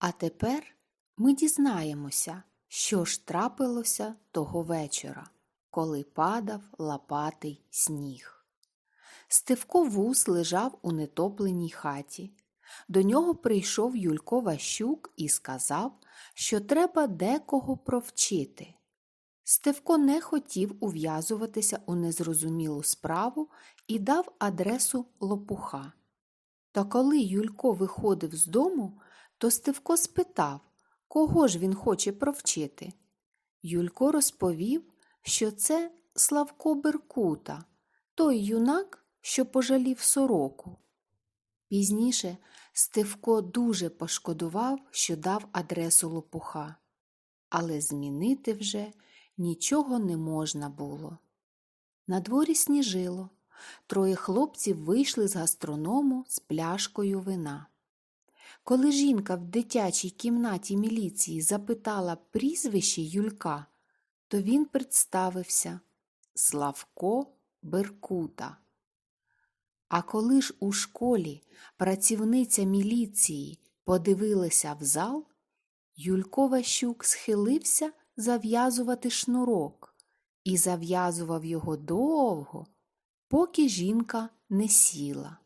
А тепер ми дізнаємося, що ж трапилося того вечора, коли падав лопатий сніг. Стевко вус лежав у нетопленій хаті. До нього прийшов Юлько Ващук і сказав, що треба декого провчити. Стевко не хотів ув'язуватися у незрозумілу справу і дав адресу лопуха. Та коли Юлько виходив з дому, то Стевко спитав, кого ж він хоче провчити. Юлько розповів, що це Славко Беркута, той юнак, що пожалів сороку. Пізніше Стевко дуже пошкодував, що дав адресу лопуха, але змінити вже нічого не можна було. На дворі сніжило. Троє хлопців вийшли з гастроному з пляшкою вина. Коли жінка в дитячій кімнаті міліції запитала прізвище Юлька, то він представився Славко Беркута. А коли ж у школі працівниця міліції подивилася в зал, Юлько Ващук схилився зав'язувати шнурок і зав'язував його довго, поки жінка не сіла.